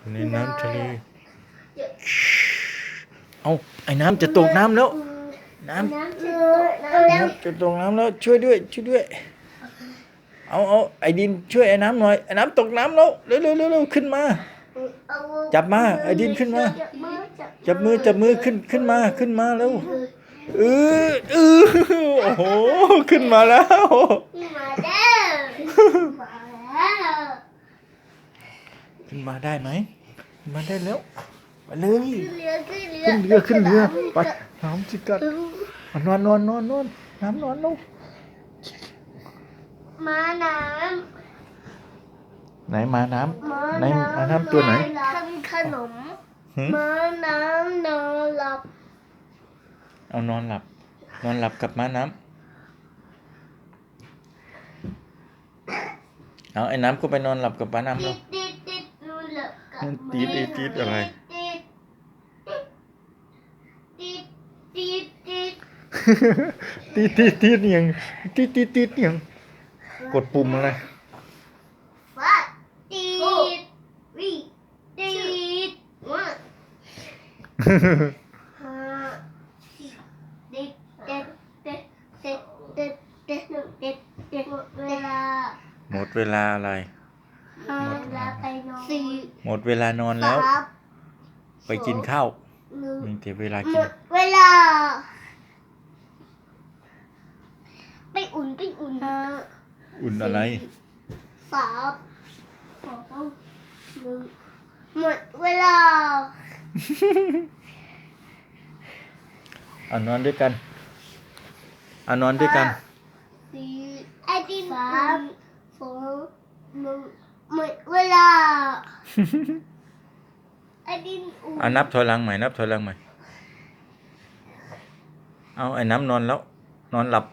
อยู่ในน้ำทะเลเอาไอ้น้ำจะตกน้ำแล้ว น้ำน้ำจะตกน้ำแล้วน้ำจะตกน้ำแล้วช่วยด้วยช่วยด้วย เอาเอาไอ้ดินช่วยไอ้น้ำหน่อยไอ้น้ำตกน้ำแล้วเร็วเร็วเร็วเร็วขึ้นมาเอาจับมาไอ้ดินขึ้นมาจับมือจับจับมือจับมือขึ้นขึ้นมาขึ้นมาแล้วเออเออโอ้โหขึ้นมาแล้วขึ้นมาแล้วมาแล้ว ขึ้นมาได้ไหมขึ้นมาได้แล้วไปเลยขึ้นเรือขึ้นเรือขึ้นเรือขึ้นเรือไปน้ำจิกัดเอานอนนอนนอนนอนน้ำนอนลงมาน้ไหนมาน้ำำไหนมาน้ำตัวไหนทำขนมหึมาน้ำนอนหลับ เอานอนหลับ นอนหลับกับม้าน้ำเอาไอ้น้ำก็ไปนอนหลับกับม้าน้ำติแล้ด ติดไอ้ติดอะไรติดติดติดติดตีดตีดตีดยังตีดตีดตีดยังกดปุ่มอะไรว่าติดวิติดว่าห้าติดเด็ดเด็ดเด็ดเด็ดเด็ดเด็ดเด็ดเวลาหมดเวลาอะไร ห้าเวลาไปนอนสี่หมดเวลานอนแล้วสามไปกินข้าวหนึ่งมีแต่เวลาหมกิน ดเวลา ไปอุ่นไปอุ่นนะอุ่นอะไร สามสองหนึ่งหมดเวลาเอานอนด้วยกันเอานอนด้วยกัน สี่ไอติมสามสอง หมดเวลาไอ้ดินอุ่นเอานับถอยหลังใหม่นับถอยหลังใหม่ เอาไอ้น้ำนอนแล้ว นอนหลับ